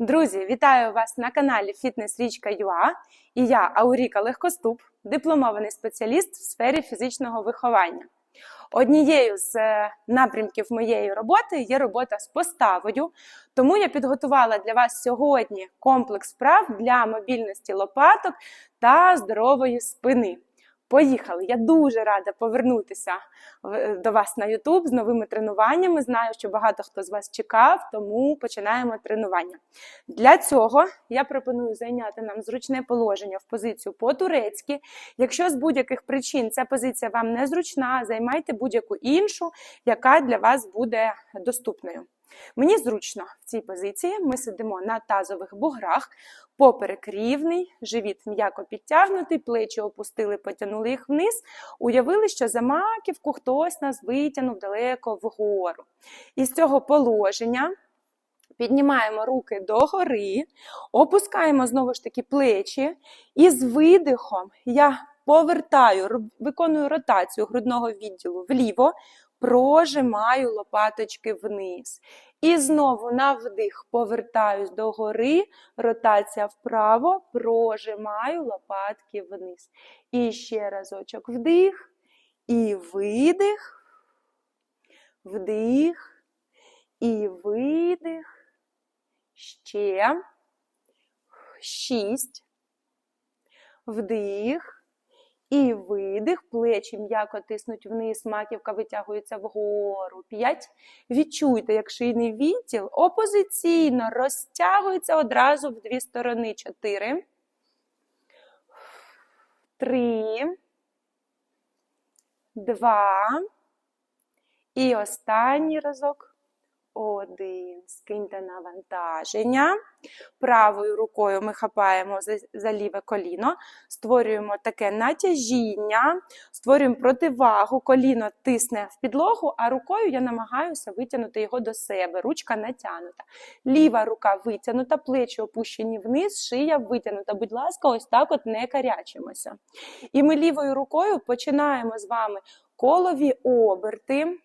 Друзі, вітаю вас на каналі Фітнес Річка ЮА і я Ауріка Легкоступ, дипломований спеціаліст в сфері фізичного виховання. Однією з е, напрямків моєї роботи є робота з поставою, тому я підготувала для вас сьогодні комплекс вправ для мобільності лопаток та здорової спини. Поїхали! Я дуже рада повернутися до вас на YouTube з новими тренуваннями. Знаю, що багато хто з вас чекав, тому починаємо тренування. Для цього я пропоную зайняти нам зручне положення в позицію по-турецьки. Якщо з будь-яких причин ця позиція вам не зручна, займайте будь-яку іншу, яка для вас буде доступною. Мені зручно в цій позиції. Ми сидимо на тазових буграх, поперек рівний, живіт м'яко підтягнутий, плечі опустили, потягнули їх вниз. Уявили, що за маківку хтось нас витягнув далеко вгору. Із цього положення піднімаємо руки догори, опускаємо знову ж таки плечі, і з видихом я повертаю, виконую ротацію грудного відділу вліво, прожимаю лопаточки вниз. І знову на вдих повертаюсь догори, ротація вправо, прожимаю лопатки вниз. І ще разочок вдих і видих, вдих і видих. Ще. Шість. Вдих. І видих. Плечі м'яко тиснуть вниз, маківка витягується вгору. П'ять. Відчуйте, як шийний відділ опозиційно розтягується одразу в дві сторони. Чотири. Три. Два. І останній разок. Один. Скиньте навантаження. Правою рукою ми хапаємо за, за ліве коліно, створюємо таке натяжіння, створюємо противагу, коліно тисне в підлогу, а рукою я намагаюся витягнути його до себе. Ручка натягнута. Ліва рука витягнута, плечі опущені вниз, шия витягнута. Будь ласка, ось так от не карячимося. І ми лівою рукою починаємо з вами колові оберти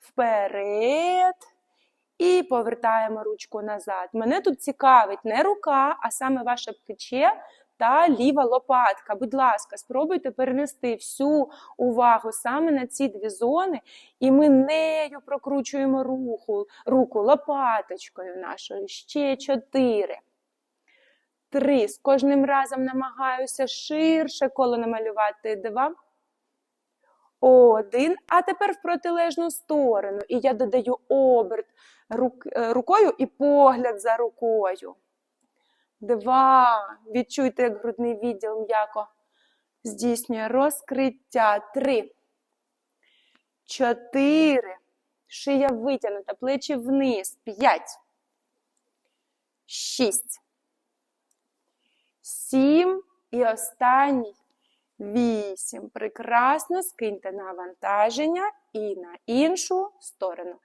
вперед. І повертаємо ручку назад. Мене тут цікавить не рука, а саме ваше плече та ліва лопатка. Будь ласка, спробуйте перенести всю увагу саме на ці дві зони, і ми нею прокручуємо руху, руку лопаточкою нашою. Ще чотири. Три. З кожним разом намагаюся ширше коло намалювати. Два. Один. А тепер в протилежну сторону. І я додаю оберт е, рукою і погляд за рукою. Два. Відчуйте, як грудний відділ м'яко здійснює розкриття. Три. Чотири. Шия витягнута, плечі вниз. П'ять. Шість. Сім. І останній. Вісім. Прекрасно. Скиньте навантаження і на іншу сторону.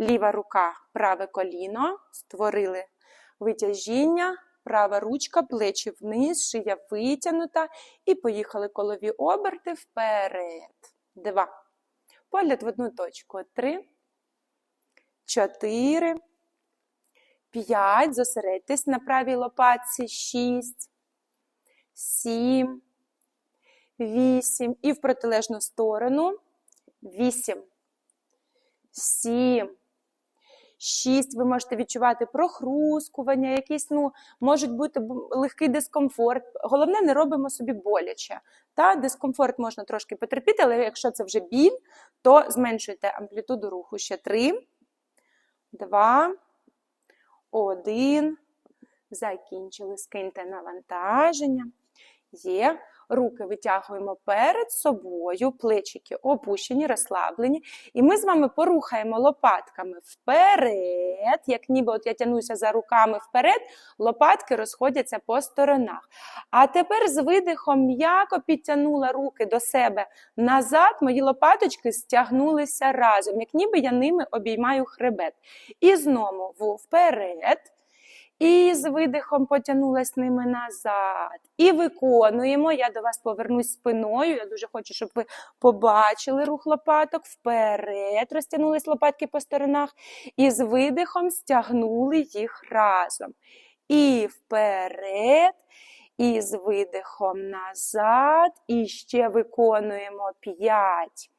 Ліва рука, праве коліно. Створили витяжіння. Права ручка, плечі вниз, шия витягнута. І поїхали колові оберти вперед. Два. Погляд в одну точку. Три. Чотири. П'ять. Зосередьтесь на правій лопатці. Шість. Сім. Вісім. І в протилежну сторону. Вісім. Сім. Шість. Ви можете відчувати прохрускування, якісь, ну, можуть бути легкий дискомфорт. Головне, не робимо собі боляче. Та дискомфорт можна трошки потерпіти, але якщо це вже біль, то зменшуйте амплітуду руху. Ще три, два, один. Закінчили. Скиньте навантаження. Є. Руки витягуємо перед собою, плечики опущені, розслаблені. І ми з вами порухаємо лопатками вперед, як ніби от я тянуся за руками вперед, лопатки розходяться по сторонах. А тепер з видихом м'яко підтягнула руки до себе назад, мої лопаточки стягнулися разом, як ніби я ними обіймаю хребет. І знову вперед. І з видихом потягнулась ними назад. І виконуємо. Я до вас повернусь спиною. Я дуже хочу, щоб ви побачили рух лопаток вперед, розтягнулись лопатки по сторонах. І з видихом стягнули їх разом. І вперед. І з видихом назад. І ще виконуємо 5.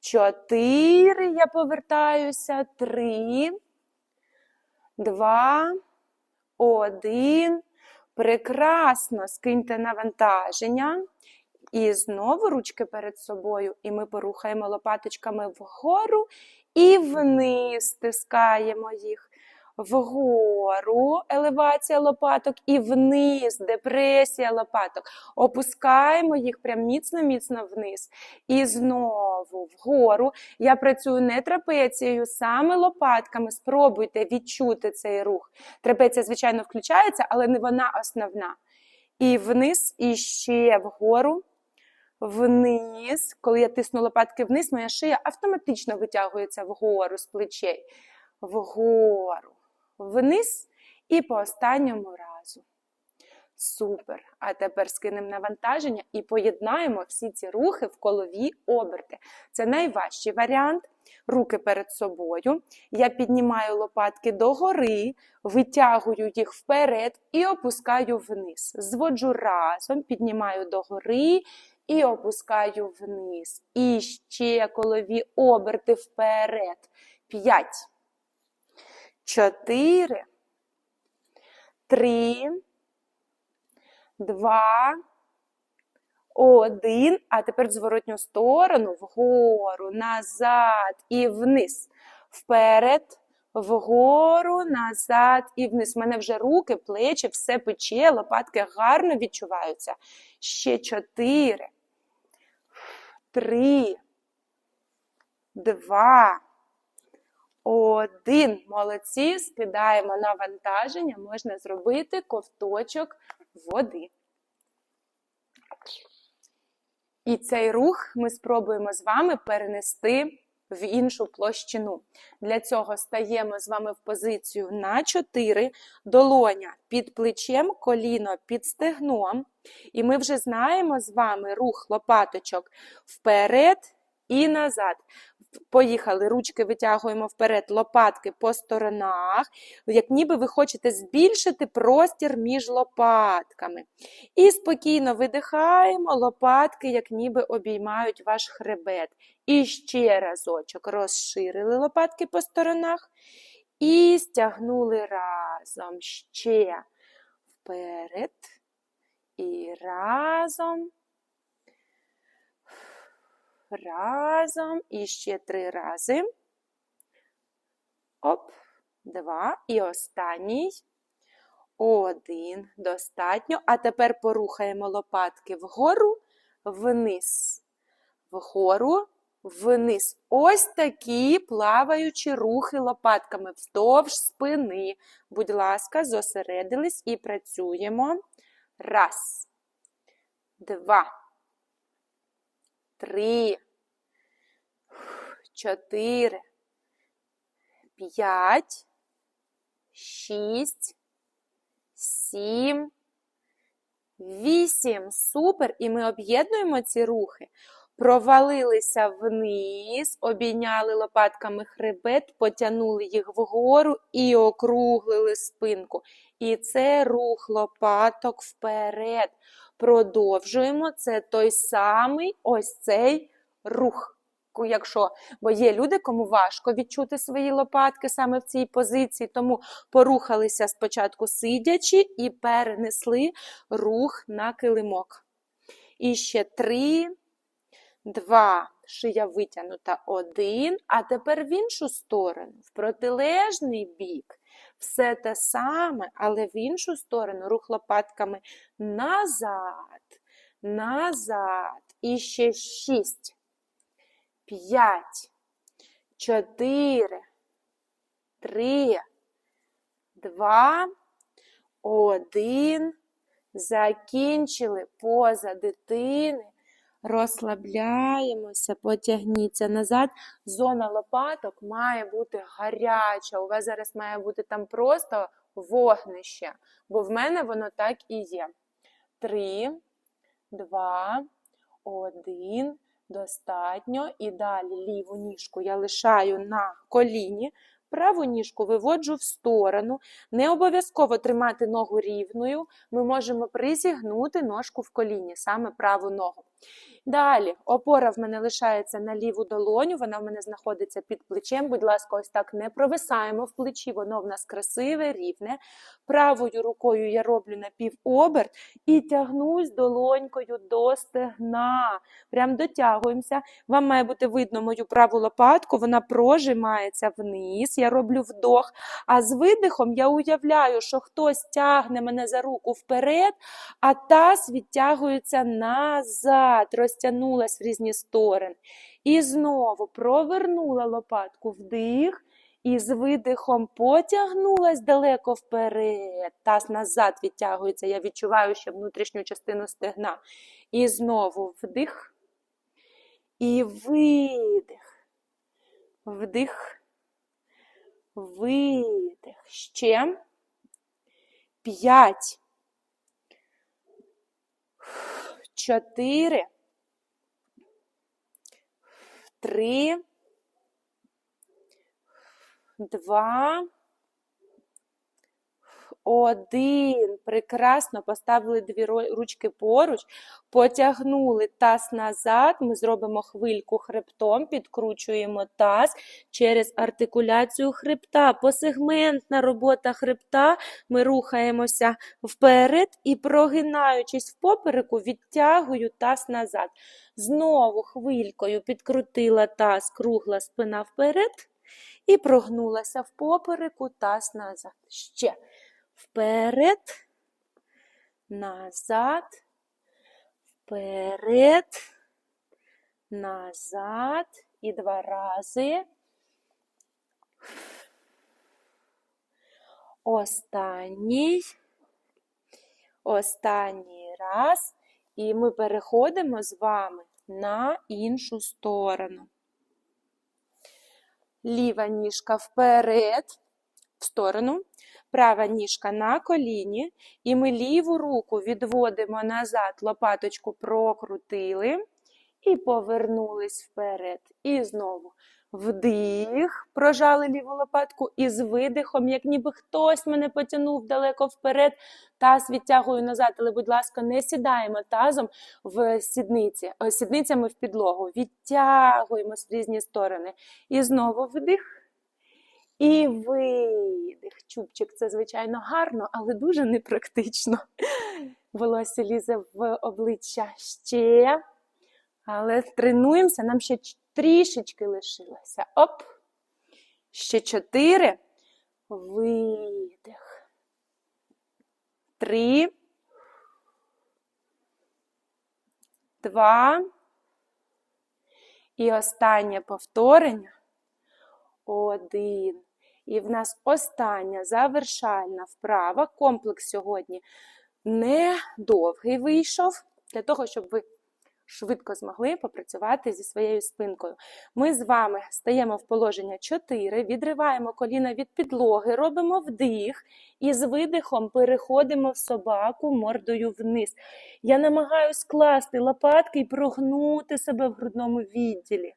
4. Я повертаюся. 3. 2. 1. Прекрасно. Скиньте навантаження. І знову ручки перед собою. І ми порухаємо лопаточками вгору і вниз стискаємо їх. Вгору елевація лопаток і вниз, депресія лопаток. Опускаємо їх прям міцно-міцно вниз. І знову вгору. Я працюю не трапецією, саме лопатками. Спробуйте відчути цей рух. Трапеція, звичайно, включається, але не вона основна. І вниз, і ще вгору. Вниз, коли я тисну лопатки вниз, моя шия автоматично витягується вгору з плечей. Вгору, вниз і по останньому разу. Супер. А тепер скинемо навантаження і поєднаємо всі ці рухи в колові оберти. Це найважчий варіант. Руки перед собою. Я піднімаю лопатки догори, витягую їх вперед і опускаю вниз. Зводжу разом, піднімаю догори і опускаю вниз. І ще колові оберти вперед. П'ять. Чотири. Три. Два. Один. А тепер в зворотню сторону, вгору, назад і вниз. Вперед, вгору, назад і вниз. У мене вже руки, плечі, все пече, лопатки гарно відчуваються. Ще чотири три, два, один. Молодці. Скидаємо навантаження, можна зробити ковточок води. І цей рух ми спробуємо з вами перенести в іншу площину. Для цього стаємо з вами в позицію на 4, долоня під плечем, коліно під стегном. І ми вже знаємо з вами рух лопаточок вперед і назад. Поїхали, ручки витягуємо вперед, лопатки по сторонах, як ніби ви хочете збільшити простір між лопатками. І спокійно видихаємо, лопатки, як ніби обіймають ваш хребет. І ще разочок розширили лопатки по сторонах. І стягнули разом ще вперед. І разом разом. І ще три рази. Оп, два. І останній. Один. Достатньо. А тепер порухаємо лопатки вгору, вниз. Вгору, вниз. Ось такі плаваючі рухи лопатками вздовж спини. Будь ласка, зосередились і працюємо. Раз. Два три, чотири, п'ять, шість, сім, вісім. Супер. І ми об'єднуємо ці рухи. Провалилися вниз, обійняли лопатками хребет, потягнули їх вгору і округлили спинку. І це рух лопаток вперед. Продовжуємо це той самий ось цей рух. Якщо, бо є люди, кому важко відчути свої лопатки саме в цій позиції, тому порухалися спочатку сидячи і перенесли рух на килимок. І ще три, два, шия витягнута один, а тепер в іншу сторону, в протилежний бік. Все те саме, але в іншу сторону рух лопатками назад, назад. І ще шість, п'ять, чотири, три, два, один. Закінчили поза дитини. Розслабляємося, потягніться назад. Зона лопаток має бути гаряча. У вас зараз має бути там просто вогнище, бо в мене воно так і є. Три, два, один. Достатньо. І далі ліву ніжку я лишаю на коліні. Праву ніжку виводжу в сторону. Не обов'язково тримати ногу рівною. Ми можемо призігнути ножку в коліні, саме праву ногу. Далі, опора в мене лишається на ліву долоню, вона в мене знаходиться під плечем. Будь ласка, ось так не провисаємо в плечі, воно в нас красиве, рівне. Правою рукою я роблю напівоберт і тягнусь долонькою до стегна. Прям дотягуємося. Вам має бути видно мою праву лопатку, вона прожимається вниз. Я роблю вдох. А з видихом я уявляю, що хтось тягне мене за руку вперед, а таз відтягується назад, розтягнулась в різні сторони. І знову провернула лопатку вдих. І з видихом потягнулась далеко вперед. Таз назад відтягується. Я відчуваю ще внутрішню частину стегна. І знову вдих. І видих. Вдих. Видих. Ще. П'ять. Чотири. Три. Два. Один. Прекрасно. Поставили дві ручки поруч, потягнули таз назад. Ми зробимо хвильку хребтом, підкручуємо таз через артикуляцію хребта. Посегментна робота хребта. Ми рухаємося вперед і, прогинаючись в попереку, відтягую таз назад. Знову хвилькою підкрутила таз, кругла спина вперед. І прогнулася в попереку, таз назад. Ще. Вперед, назад, вперед, назад. І два рази. Останній. Останній раз. І ми переходимо з вами на іншу сторону. Ліва ніжка вперед, в сторону, права ніжка на коліні, і ми ліву руку відводимо назад, лопаточку прокрутили і повернулись вперед. І знову вдих, прожали ліву лопатку, і з видихом, як ніби хтось мене потягнув далеко вперед, таз відтягую назад, але, будь ласка, не сідаємо тазом в сідниці, сідницями в підлогу, відтягуємось в різні сторони. І знову вдих. І видих. Чубчик це, звичайно, гарно, але дуже непрактично. Волосся лізе в обличчя ще. Але тренуємося, нам ще трішечки лишилося. Оп. Ще чотири. Видих. Три. Два. І останнє повторення. Один. І в нас остання завершальна вправа. Комплекс сьогодні не довгий вийшов, для того, щоб ви швидко змогли попрацювати зі своєю спинкою. Ми з вами стаємо в положення 4, відриваємо коліна від підлоги, робимо вдих і з видихом переходимо в собаку мордою вниз. Я намагаюся скласти лопатки і прогнути себе в грудному відділі.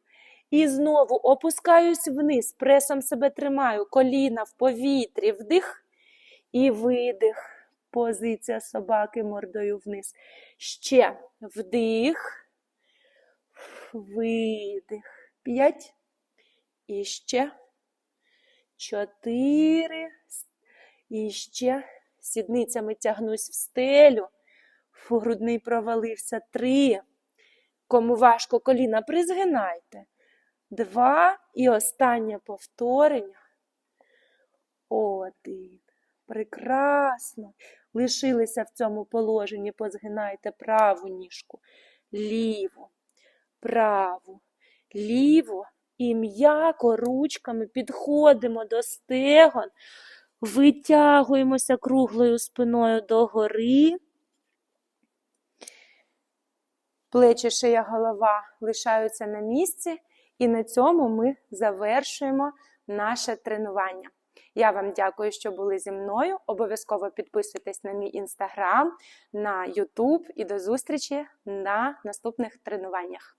І знову опускаюсь вниз, пресом себе тримаю, коліна в повітрі, вдих і видих. Позиція собаки мордою вниз. Ще вдих, видих. П'ять. І ще. Чотири. І ще. Сідницями тягнусь в стелю. Грудний провалився. Три. Кому важко коліна, призгинайте. Два. І останнє повторення. Один. Прекрасно. Лишилися в цьому положенні. Позгинайте праву ніжку, ліву, праву, ліву. І м'яко ручками підходимо до стегон, витягуємося круглою спиною догори. Плечі, шия, голова лишаються на місці, і на цьому ми завершуємо наше тренування. Я вам дякую, що були зі мною. Обов'язково підписуйтесь на мій інстаграм, на Ютуб і до зустрічі на наступних тренуваннях.